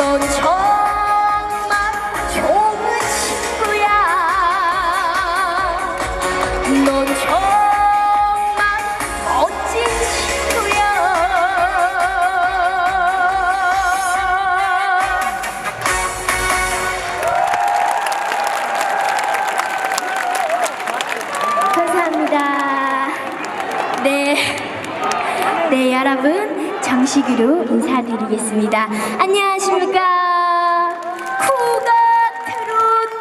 넌 정말 인사드리겠습니다. 안녕하십니까. 쿠가 트롯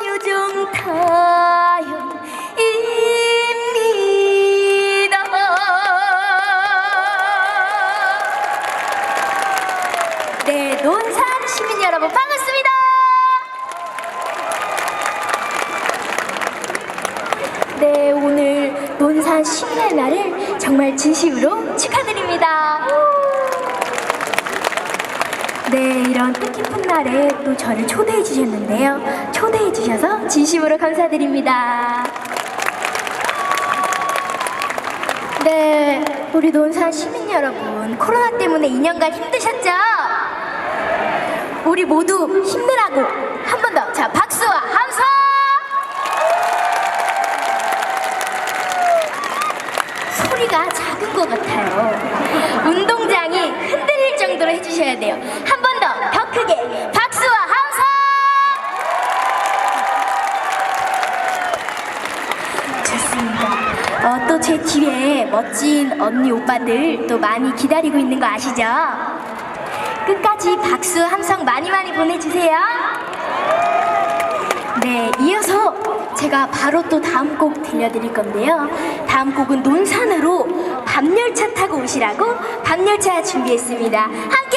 요정 타연입니다. 네, 논산 시민 여러분, 반갑습니다. 네, 오늘 논산 시민의 날을 정말 진심으로 축하드립니다. 네, 이런 뜻깊은 날에 또 저를 초대해 주셨는데요. 초대해 주셔서 진심으로 감사드립니다. 네, 우리 논산 시민 여러분, 코로나 때문에 2년간 힘드셨죠? 우리 모두 힘내라고 한 번 더, 자, 박수와 함성! 소리가 작은 것 같아요. 운동장이 흔들릴 정도로 해주셔야 돼요. 한 크게 박수와 함성! 좋습니다. 어, 또 제 뒤에 멋진 언니 오빠들 또 많이 기다리고 있는 거 아시죠? 끝까지 박수 함성 많이 많이 보내주세요. 네, 이어서 제가 바로 또 다음 곡 들려드릴 건데요. 다음 곡은 논산으로 밤열차 타고 오시라고 밤열차 준비했습니다. 함께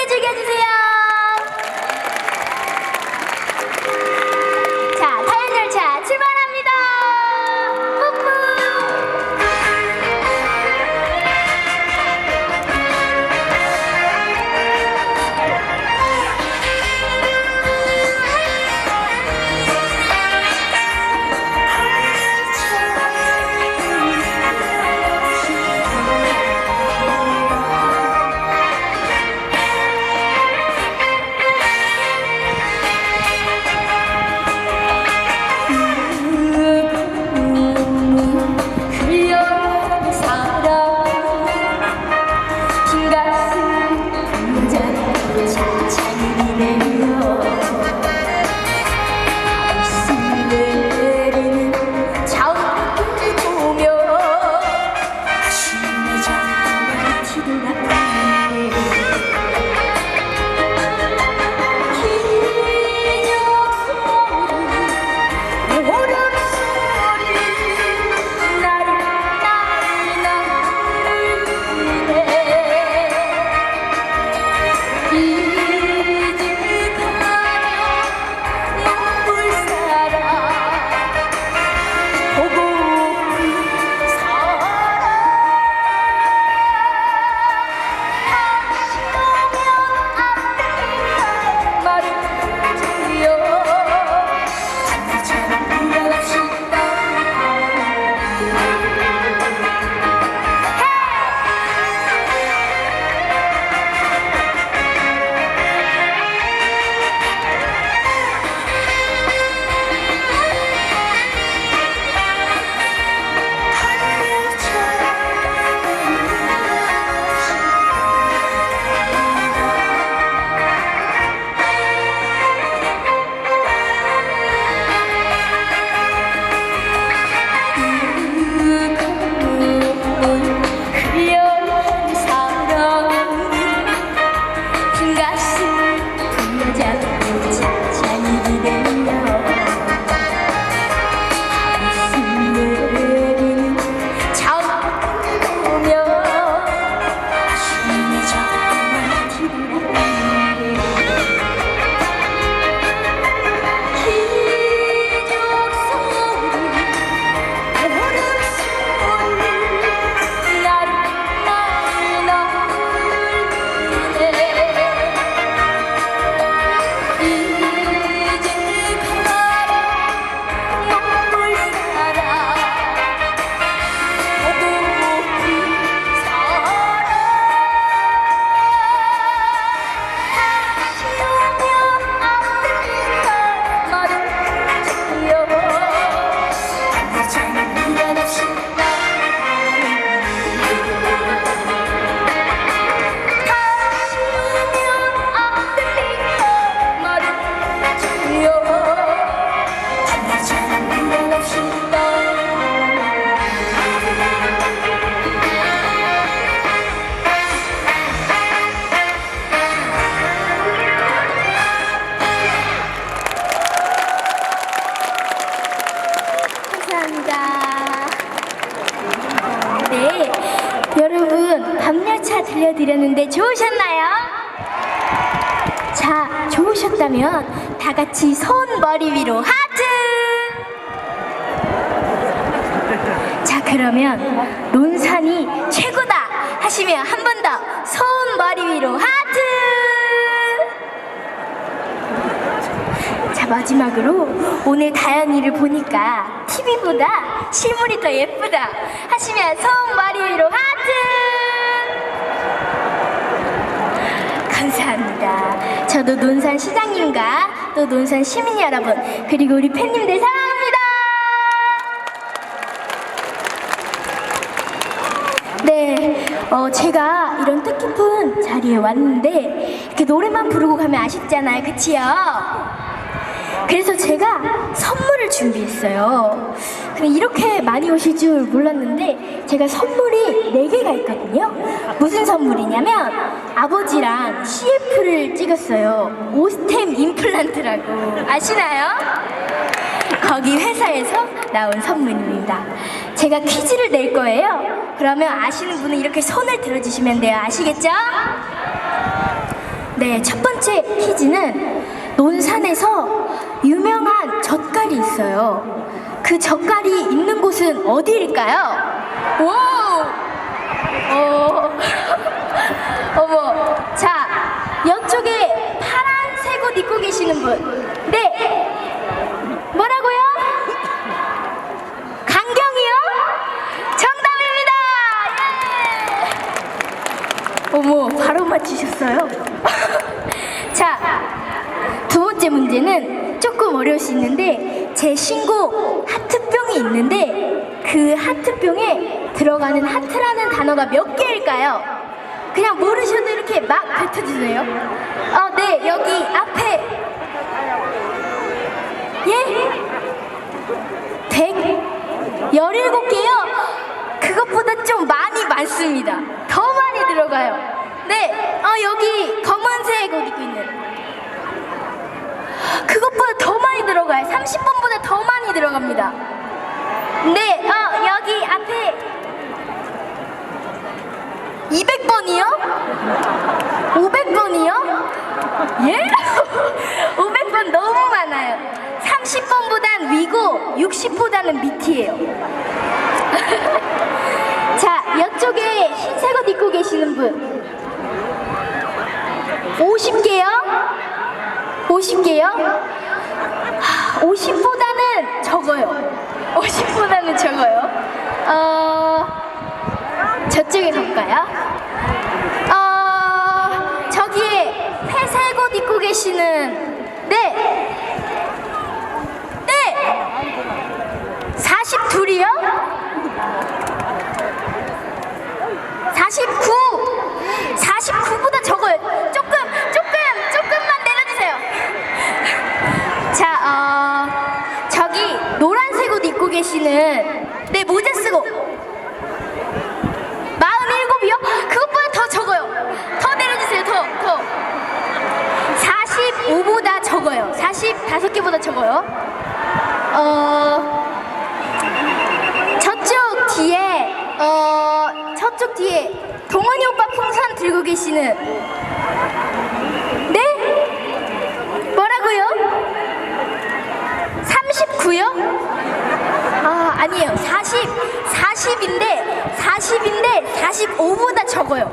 자, 마지막으로 오늘 다현이를 보니까 TV보다 실물이 더 예쁘다 하시면 손 머리 위로 하트! 감사합니다. 저도 논산 시장님과 또 논산 시민 여러분 그리고 우리 팬님들 사랑합니다. 네, 어, 제가 이런 뜻깊은 자리에 왔는데 이렇게 노래만 부르고 가면 아쉽잖아요, 그치요? 그래서 제가 선물을 준비했어요. 근데 이렇게 많이 오실 줄 몰랐는데 제가 선물이 4개가 있거든요. 무슨 선물이냐면 아버지랑 CF를 찍었어요. 오스템 임플란트라고 아시나요? 거기 회사에서 나온 선물입니다. 제가 퀴즈를 낼 거예요. 그러면 아시는 분은 이렇게 손을 들어주시면 돼요. 아시겠죠? 네, 첫 번째 퀴즈는 논산에서 유명한 젓갈이 있어요. 그 젓갈이 있는 곳은 어디일까요? 오! 어, 어머. 자, 이쪽에 파란색 옷 입고 계시는 분. 네. 뭐라고요? 강경이요? 정답입니다! 예! 어머, 바로 맞히셨어요? 자, 두 번째 문제는 조금 어려울 수 있는데 제 신곡 하트병이 있는데 그 하트병에 들어가는 하트라는 단어가 몇 개일까요? 그냥 모르셔도 이렇게 막 뱉어주세요. 어, 네, 여기 앞에 예? 117개요? 그것보다 좀 많이 많습니다. 더 많이 들어가요. 네, 어, 여기 검은색 옷 입고 있는. 그것보다 더 많이 들어가요. 30번보다 더 많이 들어갑니다. 네, 어, 여기 앞에 200번이요? 500번이요? 예? 500번 너무 많아요. 30번보단 위고 60보다는 밑이에요. 자, 이쪽에 흰색 옷 입고 계시는 분. 50개요? 50개요? 50보다는 적어요. 50보다는 적어요. 어, 저쪽에 갈까요? 어, 저기에 회색 옷 입고 계시는, 네. 네! 42이요? 49! 49보다 계시는, 네, 모자 쓰고. 47이요? 그것보다 더 적어요. 더 내려주세요, 더, 더. 45보다 적어요. 45개보다 적어요. 어, 저쪽 뒤에, 어, 저쪽 뒤에 동원이 오빠 풍선 들고 계시는, 네? 뭐라고요? 39요? 아, 아니에요. 40, 40인데, 40인데 45보다 적어요.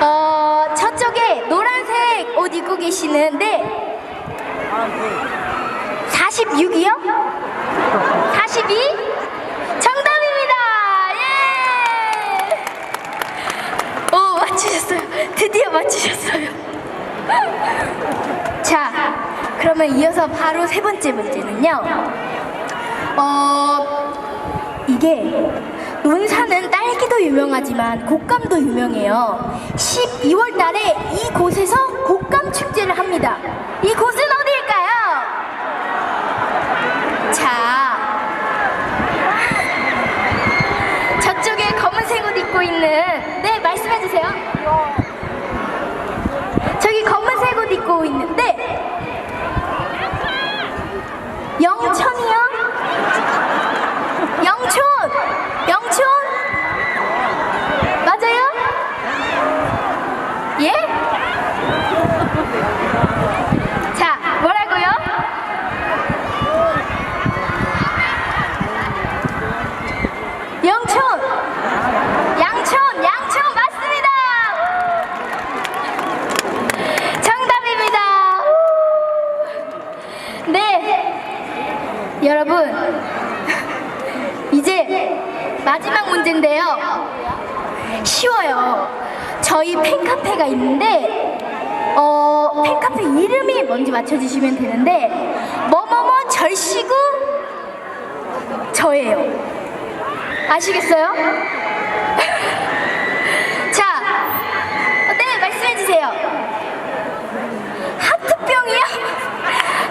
어, 저쪽에 노란색 옷 입고 계시는데 46이요? 42? 정답입니다. 예! 오, 맞추셨어요. 드디어 맞추셨어요. 자, 그러면 이어서 바로 세 번째 문제는요. 어, 이게 논산은 딸기도 유명하지만 곶감도 유명해요. 12월 달에 이곳에서 곶감 축제를 합니다. 이곳은 어디일까요? 자, 저쪽에 검은색 옷 입고 있는 네 말씀해 주세요. 저기 검은색 옷 입고 있는데 영천이요? 영촌! 영촌? 맞아요? 예? 여러분, 이제 마지막 문제인데요. 쉬워요. 저희 팬카페가 있는데, 어, 팬카페 이름이 뭔지 맞춰주시면 되는데, 뭐뭐뭐 절시구 저예요. 아시겠어요? 자, 네, 말씀해주세요. 하트병이요?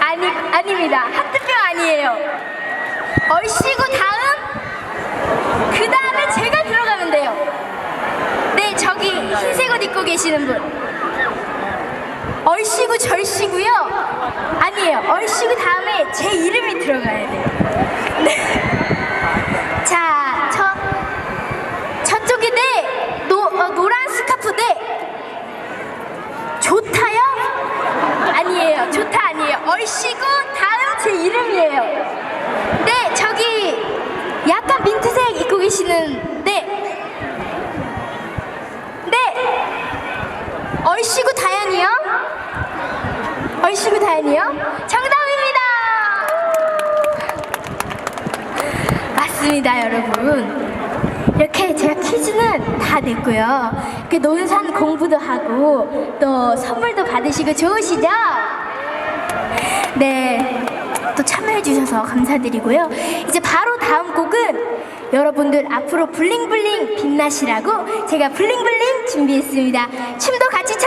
아니, 아닙니다. 하트병 아니에요. 얼씨구 다음, 그 다음에 제가 들어가면 돼요. 네, 저기 흰색 옷 입고 계시는 분. 얼씨구 절씨구요? 아니에요. 얼씨구 다음에 제 이름이 들어가야 돼요. 네. 자, 저, 저쪽이 네, 노, 어, 노란 스카프 네. 좋다요? 아니에요. 좋다 아니에요. 얼씨구 다음 제 이름이에요. 네, 저기 약간 민트색 입고 계시는 네. 네. 얼씨구 다현이요? 얼씨구 다현이요? 정답입니다. 맞습니다, 여러분. 이렇게 제가 퀴즈는 다 냈고요. 이렇게 논산 공부도 하고 또 선물도 받으시고 좋으시죠? 네. 또 참여해주셔서 감사드리고요. 이제 바로 다음 곡은 여러분들 앞으로 블링블링 빛나시라고 제가 블링블링 준비했습니다. 춤도 같이 춰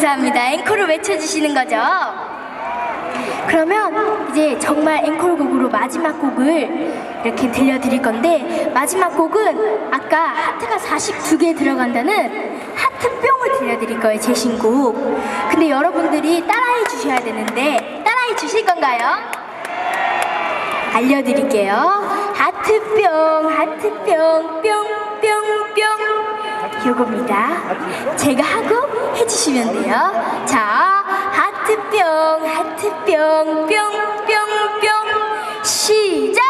감사합니다. 앵콜을 외쳐주시는 거죠? 그러면 이제 정말 앵콜곡으로 마지막 곡을 이렇게 들려드릴 건데 마지막 곡은 아까 하트가 42개 들어간다는 하트뿅을 들려드릴 거예요 제 신곡 근데 여러분들이 따라해 주셔야 되는데 따라해 주실 건가요? 알려드릴게요 하트뿅 하트뿅 뿅뿅뿅 요겁니다. 제가 하고 해주시면 돼요. 자 하트뿅 하트뿅 뿅 뿅 뿅. 시작!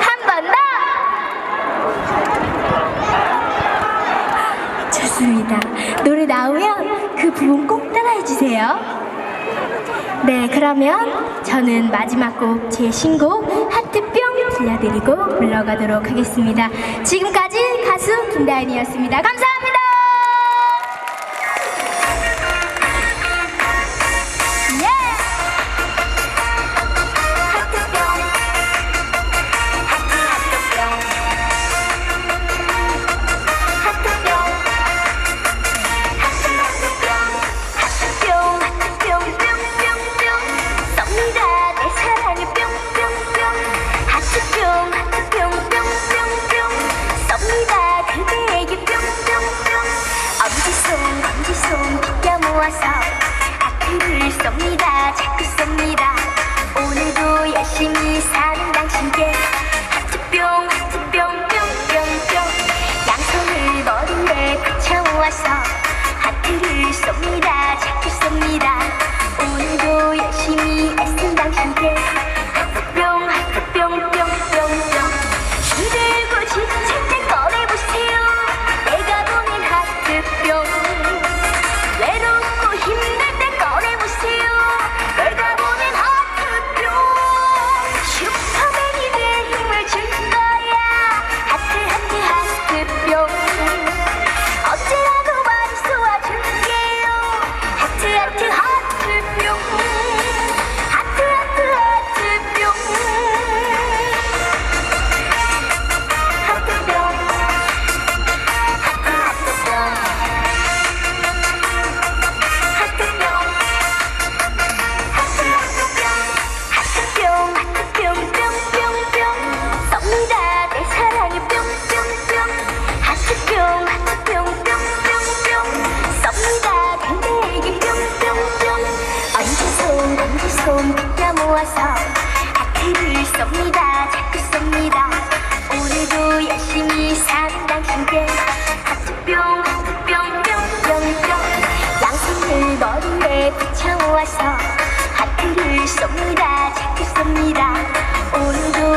한 번 더! 좋습니다. 노래 나오면 그 부분 꼭 따라해 주세요. 네 그러면 저는 마지막 곡 제 신곡 들려드리고 물러가도록 하겠습니다. 지금까지 가수 김다은이었습니다. 감사합니다 가서 하트를 쏩니다. 자꾸 쏩니다. 오늘도